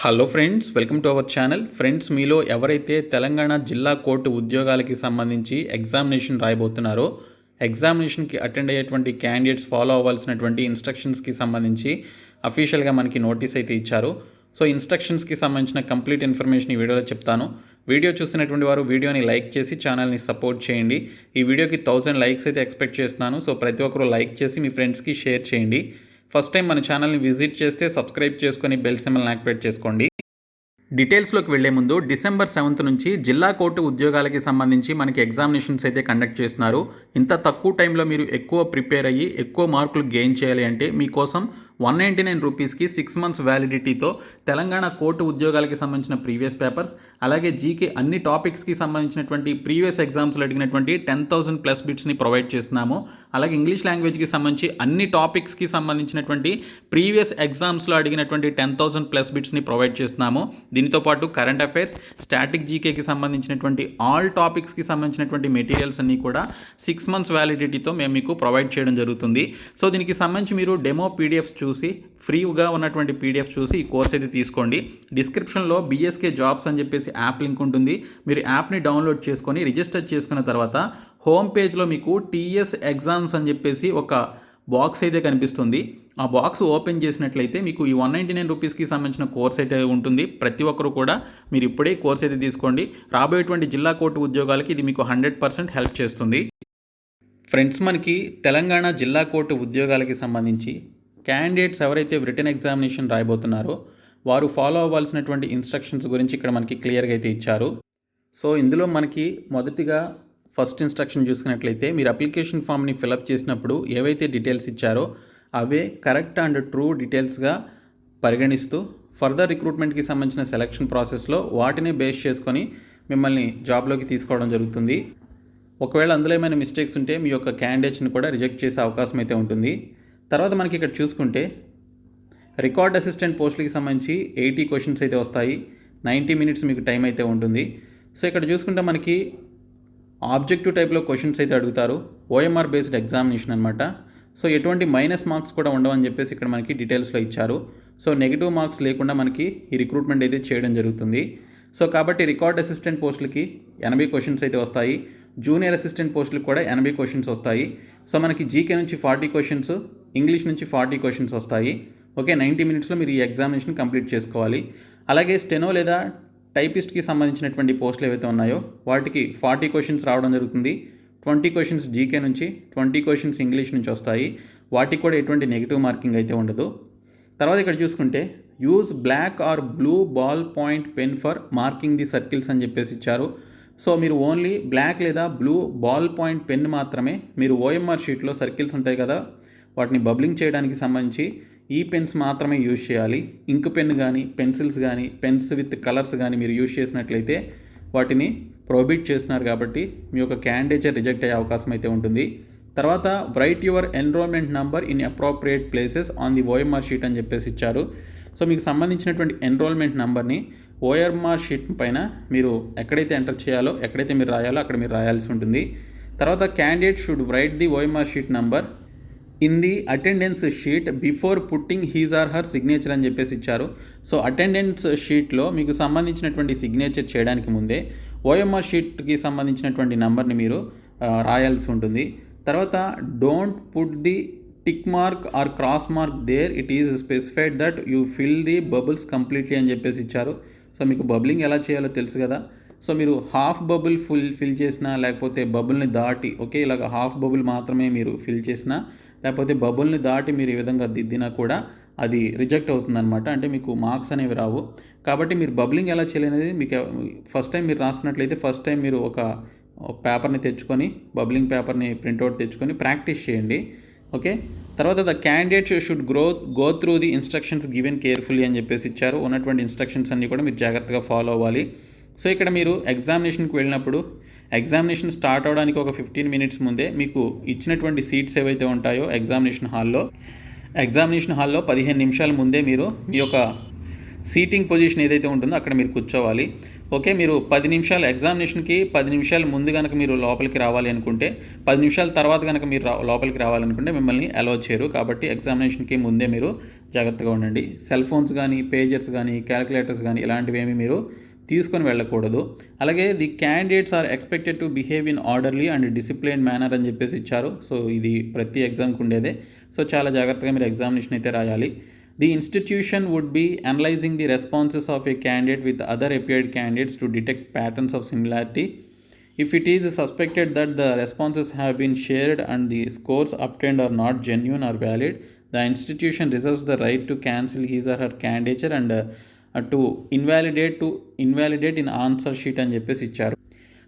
Hello friends welcome to our channel. Friends మీలో ఎవరైతే తెలంగాణ జిల్లా కోర్టు ఉద్యోగాలకి సంబంధించి ఎగ్జామినేషన్ రాయబోతున్నారో ఎగ్జామినేషన్కి అటెండ్ అయ్యేటువంటి క్యాండిడేట్స్ ఫాలో అవ్వాల్సినటువంటి ఇన్స్ట్రక్షన్స్కి సంబంధించి అఫీషియల్గా మనకి నోటీస్ అయితే ఇచ్చారు. సో ఇన్స్ట్రక్షన్స్కి సంబంధించిన కంప్లీట్ ఇన్ఫర్మేషన్ ఈ వీడియోలో చెప్తాను. వీడియో చూస్తున్నటువంటి వారు వీడియోని లైక్ చేసి ఛానల్ని సపోర్ట్ చేయండి. ఈ వీడియోకి థౌజండ్ లైక్స్ అయితే ఎక్స్పెక్ట్ చేస్తున్నాను. సో ప్రతి ఒక్కరు లైక్ చేసి మీ ఫ్రెండ్స్కి షేర్ చేయండి. ఫస్ట్ టైం మన ఛానల్ని విజిట్ చేస్తే సబ్స్క్రైబ్ చేసుకొని బెల్ సింబల్ని యాక్టివేట్ చేసుకోండి. డీటెయిల్స్లోకి వెళ్ళే ముందు డిసెంబర్ సెవెంత్ నుంచి జిల్లా కోర్టు ఉద్యోగాలకి సంబంధించి మనకి ఎగ్జామినేషన్స్ అయితే కండక్ట్ చేస్తున్నారు. ఇంత తక్కువ టైంలో మీరు ఎక్కువ ప్రిపేర్ అయ్యి ఎక్కువ మార్కులు గెయిన్ చేయాలి అంటే మీకోసం వన్ నైంటీ నైన్ రూపీస్కి సిక్స్ మంత్స్ వ్యాలిడిటీతో తెలంగాణ కోర్టు ఉద్యోగాలకి సంబంధించిన ప్రీవియస్ పేపర్స్ అలాగే జీకే అన్ని టాపిక్స్కి సంబంధించినటువంటి ప్రీవియస్ ఎగ్జామ్స్లో అడిగినటువంటి టెన్ థౌసండ్ ప్లస్ బిట్స్ని ప్రొవైడ్ చేస్తున్నాము. అలాగే ఇంగ్లీష్ లాంగ్వేజ్కి సంబంధించి అన్ని టాపిక్స్కి సంబంధించినటువంటి ప్రీవియస్ ఎగ్జామ్స్లో అడిగినటువంటి టెన్ థౌసండ్ ప్లస్ బిట్స్ని ప్రొవైడ్ చేస్తున్నాము. దీనితో పాటు కరెంట్ అఫైర్స్ స్టాటిక్ జీకేకి సంబంధించినటువంటి ఆల్ టాపిక్స్కి సంబంధించినటువంటి మెటీరియల్స్ అన్నీ కూడా సిక్స్ మంత్స్ వ్యాలిడిటీతో మేము మీకు ప్రొవైడ్ చేయడం జరుగుతుంది. సో దీనికి సంబంధించి మీరు డెమో పీడిఎఫ్స్ చూసి ఫ్రీగా ఉన్నటువంటి పీడిఎఫ్ చూసి ఈ కోర్స్ అయితే తీసుకోండి. డిస్క్రిప్షన్లో బీఎస్కే జాబ్స్ అని చెప్పేసి యాప్ లింక్ ఉంటుంది. మీరు యాప్ని డౌన్లోడ్ చేసుకొని రిజిస్టర్ చేసుకున్న తర్వాత హోమ్ పేజ్లో మీకు టీఎస్ ఎగ్జామ్స్ అని చెప్పేసి ఒక బాక్స్ అయితే కనిపిస్తుంది. ఆ బాక్స్ ఓపెన్ చేసినట్లయితే మీకు ఈ వన్ నైంటీ నైన్ రూపీస్కి సంబంధించిన కోర్స్ అయితే ఉంటుంది. ప్రతి ఒక్కరు కూడా మీరు ఇప్పుడే కోర్స్ అయితే తీసుకోండి. రాబోయేటువంటి జిల్లా కోర్టు ఉద్యోగాలకి ఇది మీకు హండ్రెడ్ పర్సెంట్ హెల్ప్ చేస్తుంది. ఫ్రెండ్స్ మనకి తెలంగాణ జిల్లా కోర్టు ఉద్యోగాలకి సంబంధించి క్యాండిడేట్స్ ఎవరైతే రిటర్న్ ఎగ్జామినేషన్ రాయబోతున్నారో వారు ఫాలో అవ్వాల్సినటువంటి ఇన్స్ట్రక్షన్స్ గురించి ఇక్కడ మనకి క్లియర్గా అయితే ఇచ్చారు. సో ఇందులో మనకి మొదటిగా ఫస్ట్ ఇన్స్ట్రక్షన్ చూసుకున్నట్లయితే మీరు అప్లికేషన్ ఫామ్ని ఫిలప్ చేసినప్పుడు ఏవైతే డీటెయిల్స్ ఇచ్చారో అవే కరెక్ట్ అండ్ ట్రూ డీటెయిల్స్గా పరిగణిస్తూ ఫర్దర్ రిక్రూట్మెంట్కి సంబంధించిన సెలక్షన్ ప్రాసెస్లో వాటిని బేస్ చేసుకొని మిమ్మల్ని జాబ్లోకి తీసుకోవడం జరుగుతుంది. ఒకవేళ అందులో ఏమైనా మిస్టేక్స్ ఉంటే మీ యొక్క క్యాండిడేట్స్ని కూడా రిజెక్ట్ చేసే అవకాశం అయితే ఉంటుంది. తర్వాత మనకి ఇక్కడ చూసుకుంటే రికార్డ్ అసిస్టెంట్ పోస్టులకి సంబంధించి ఎయిటీ క్వశ్చన్స్ అయితే వస్తాయి. నైంటీ మినిట్స్ మీకు టైం అయితే ఉంటుంది. సో ఇక్కడ చూసుకుంటే మనకి ఆబ్జెక్టివ్ టైప్లో క్వశ్చన్స్ అయితే అడుగుతారు. ఓఎంఆర్ బేస్డ్ ఎగ్జామినేషన్ అనమాట సో ఎటువంటి మైనస్ మార్క్స్ కూడా ఉండవని చెప్పేసి ఇక్కడ మనకి డీటెయిల్స్లో ఇచ్చారు. సో నెగిటివ్ మార్క్స్ లేకుండా మనకి ఈ రిక్రూట్మెంట్ అయితే చేయడం జరుగుతుంది. సో కాబట్టి రికార్డ్ అసిస్టెంట్ పోస్టులకి ఎనభై క్వశ్చన్స్ అయితే వస్తాయి. జూనియర్ అసిస్టెంట్ పోస్టులకు కూడా ఎనభై క్వశ్చన్స్ వస్తాయి. సో మనకి జీకే నుంచి ఫార్టీ క్వశ్చన్స్ ఇంగ్లీష్ నుంచి ఫార్టీ క్వశ్చన్స్ వస్తాయి. ఓకే నైంటీ మినిట్స్లో మీరు ఈ ఎగ్జామినేషన్ కంప్లీట్ చేసుకోవాలి. అలాగే స్టెనో లేదా టైపిస్ట్కి సంబంధించినటువంటి పోస్టులు ఏవైతే ఉన్నాయో వాటికి ఫార్టీ క్వశ్చన్స్ రావడం జరుగుతుంది. ట్వంటీ క్వశ్చన్స్ జీకే నుంచి ట్వంటీ క్వశ్చన్స్ ఇంగ్లీష్ నుంచి వస్తాయి. వాటికి కూడా ఎటువంటి నెగిటివ్ మార్కింగ్ అయితే ఉండదు. తర్వాత ఇక్కడ చూసుకుంటే use black or blue ball point pen for marking the circles అని చెప్పేసి ఇచ్చారు. సో మీరు ఓన్లీ బ్లాక్ లేదా బ్లూ బాల్ పాయింట్ పెన్ మాత్రమే మీరు ఓఎంఆర్ షీట్లో సర్కిల్స్ ఉంటాయి కదా వాటిని బబ్లింగ్ చేయడానికి సంబంధించి ఈ పెన్స్ మాత్రమే యూజ్ చేయాలి. ఇంక్ పెన్ కానీ పెన్సిల్స్ కానీ పెన్స్ విత్ కలర్స్ కానీ మీరు యూజ్ చేసినట్లయితే వాటిని ప్రొహిబిట్ చేస్తున్నారు కాబట్టి మీ యొక్క క్యాండిడేచర్ రిజెక్ట్ అయ్యే అవకాశం అయితే ఉంటుంది. తర్వాత write your enrolment number in appropriate places on the OMR sheet అని చెప్పేసి ఇచ్చారు. సో మీకు సంబంధించినటువంటి ఎన్రోల్మెంట్ నెంబర్ని ఓఎంఆర్ షీట్ పైన మీరు ఎక్కడైతే ఎంటర్ చేయాలో ఎక్కడైతే మీరు రాయాలో అక్కడ మీరు రాయాల్సి ఉంటుంది. తర్వాత candidate should write the OMR sheet number in the attendance sheet before putting his or her signature అని చెప్పేసి ఇచ్చారు. సో అటెండెన్స్ షీట్లో మీకు సంబంధించినటువంటి సిగ్నేచర్ చేయడానికి ముందే ఓఎంఆర్ షీట్కి సంబంధించినటువంటి నంబర్ని మీరు రాయాల్సి ఉంటుంది. తర్వాత don't put the tick mark or cross mark there. It is specified that you fill the bubbles completely అని చెప్పేసి ఇచ్చారు. సో మీకు బబ్లింగ్ ఎలా చేయాలో తెలుసు కదా. సో మీరు హాఫ్ బబుల్ ఫుల్ ఫిల్ చేసినా లేకపోతే బబుల్ని దాటి ఓకే ఇలాగ హాఫ్ బబుల్ మాత్రమే మీరు ఫిల్ చేసినా లేకపోతే బబుల్ని దాటి మీరు ఈ విధంగా దిద్దినా కూడా అది రిజెక్ట్ అవుతుందన్నమాట. అంటే మీకు మార్క్స్ అనేవి రావు. కాబట్టి మీరు బబ్లింగ్ ఎలా చేయాలనేది మీకు ఫస్ట్ టైం మీరు రాస్తున్నట్లయితే ఫస్ట్ టైం మీరు ఒక పేపర్ని తెచ్చుకొని బబ్లింగ్ పేపర్ని ప్రింట్అవుట్ తెచ్చుకొని ప్రాక్టీస్ చేయండి. ఓకే? తర్వాత the candidate should grow go through the instructions given carefully అని చెప్పేసి ఇచ్చారు. ఉన్నటువంటి ఇన్స్ట్రక్షన్స్ అన్నీ కూడా మీరు జాగ్రత్తగా ఫాలో అవ్వాలి. సో ఇక్కడ మీరు ఎగ్జామినేషన్కి వెళ్ళినప్పుడు ఎగ్జామినేషన్ స్టార్ట్ అవడానికి ఒక ఫిఫ్టీన్ మినిట్స్ ముందే మీకు ఇచ్చినటువంటి సీట్స్ ఏవైతే ఉంటాయో ఎగ్జామినేషన్ హాల్లో ఎగ్జామినేషన్ హాల్లో పదిహేను నిమిషాల ముందే మీరు మీ యొక్క సీటింగ్ పొజిషన్ ఏదైతే ఉంటుందో అక్కడ మీరు కూర్చోవాలి. ఓకే మీరు పది నిమిషాలు ఎగ్జామినేషన్కి పది నిమిషాలు ముందు కనుక మీరు లోపలికి రావాలి అనుకుంటే పది నిమిషాల తర్వాత కనుక మీరు రా- లోపలికి రావాలనుకుంటే మిమ్మల్ని అలౌ చేయరు. కాబట్టి ఎగ్జామినేషన్కి ముందే మీరు జాగ్రత్తగా ఉండండి. సెల్ ఫోన్స్ కానీ పేజర్స్ కానీ క్యాలిక్యులేటర్స్ కానీ ఇలాంటివి ఏమి మీరు తీసుకొని వెళ్ళకూడదు. అలాగే the candidates are expected to behave in orderly and discipline manner అని చెప్పేసి ఇచ్చారు. సో ఇది ప్రతి ఎగ్జామ్కి ఉండేదే. సో చాలా జాగ్రత్తగా మీరు ఎగ్జామినేషన్ అయితే రాయాలి. The institution would be analysing the responses of a candidate with other appeared candidates to detect patterns of similarity. If it is suspected that the responses have been shared and the scores obtained are not genuine or valid the institution reserves the right to cancel his or her candidature and to invalidate to invalidate in answer sheet అని చెప్పేసి ఇచ్చారు.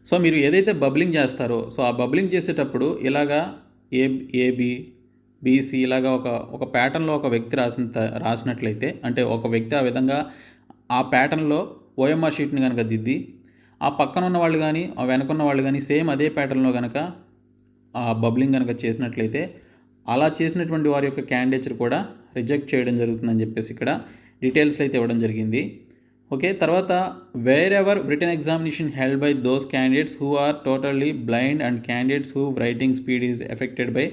So మీరు ఏదైతే bubbling చేస్తారో so ఆ bubbling చేసేటప్పుడు ఇలాగా A AB BC ఇలాగా ఒక ఒక ప్యాటర్న్లో ఒక వ్యక్తి రాసిన రాసినట్లయితే అంటే ఒక వ్యక్తి ఆ విధంగా ఆ ప్యాటర్న్లో ఓఎంఆర్ షీట్ని కనుక దిద్ది ఆ పక్కన ఉన్న వాళ్ళు కానీ ఆ వెనకున్న వాళ్ళు కానీ సేమ్ అదే ప్యాటర్న్లో కనుక ఆ బబ్లింగ్ కనుక చేసినట్లయితే అలా చేసినటువంటి వారి యొక్క క్యాండిడేచర్ కూడా రిజెక్ట్ చేయడం జరుగుతుందని చెప్పేసి ఇక్కడ డీటెయిల్స్ అయితే ఇవ్వడం జరిగింది. ఓకే తర్వాత wherever written examination held by those candidates who are totally blind and candidates who writing speed is affected by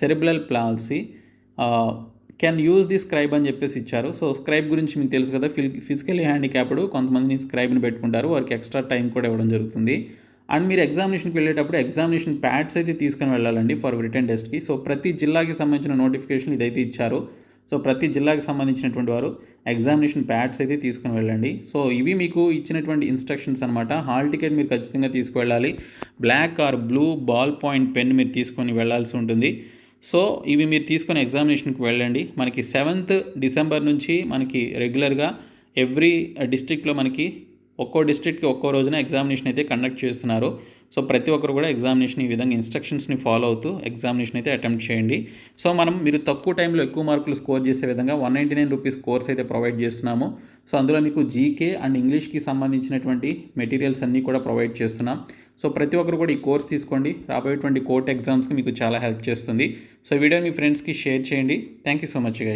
cerebral palsy can use the scribe అని చెప్పేసి ఇచ్చారు. సో స్క్రైబ్ గురించి మీకు తెలుసు కదా ఫిల్ ఫిజికల్లీ హ్యాండిక్యాప్డ్ కొంతమందిని స్క్రైబ్ని పెట్టుకుంటారు. వారికి ఎక్స్ట్రా టైం కూడా ఇవ్వడం జరుగుతుంది. అండ్ మీరు ఎగ్జామినేషన్కి వెళ్ళేటప్పుడు ఎగ్జామినేషన్ ప్యాడ్స్ అయితే తీసుకొని వెళ్ళాలండి ఫర్ రిటర్న్ టెస్ట్కి సో ప్రతి జిల్లాకి సంబంధించిన నోటిఫికేషన్ ఇదైతే ఇచ్చారు. సో ప్రతి జిల్లాకి సంబంధించినటువంటి వారు ఎగ్జామినేషన్ ప్యాడ్స్ అయితే తీసుకుని వెళ్ళండి. సో ఇవి మీకు ఇచ్చినటువంటి ఇన్స్ట్రక్షన్స్ అనమాట హాల్ టికెట్ మీరు ఖచ్చితంగా తీసుకువెళ్ళాలి. Black or blue ball point pen మీరు తీసుకొని వెళ్ళాల్సి ఉంటుంది. సో ఇవి మీరు తీసుకొని ఎగ్జామినేషన్కి వెళ్ళండి. మనకి సెవెంత్ డిసెంబర్ నుంచి మనకి రెగ్యులర్గా ఎవ్రీ డిస్ట్రిక్ట్లో మనకి ఒక్కో డిస్ట్రిక్ట్కి ఒక్కో రోజున ఎగ్జామినేషన్ అయితే కండక్ట్ చేస్తున్నారు. సో ప్రతి ఒక్కరు కూడా ఎగ్జామినేషన్ ఈ విధంగా ఇన్స్ట్రక్షన్స్ని ఫాలో అవుతూ ఎగ్జామినేషన్ అయితే అటెంప్ట్ చేయండి. సో మనం మీరు తక్కువ టైంలో ఎక్కువ మార్కులు స్కోర్ చేసే విధంగా one ninety nine rupees course అయితే ప్రొవైడ్ చేస్తున్నాము. సో అందులో మీకు జీకే అండ్ ఇంగ్లీష్కి సంబంధించినటువంటి మెటీరియల్స్ అన్నీ కూడా ప్రొవైడ్ చేస్తున్నాం. సో ప్రతి ఒక్కరు కూడా ఈ కోర్స్ తీసుకోండి. రాబోయేటువంటి కోర్ట్ ఎగ్జామ్స్కి మీకు చాలా హెల్ప్ చేస్తుంది. సో వీడియో మీ ఫ్రెండ్స్కి షేర్ చేయండి. Thank you so much guys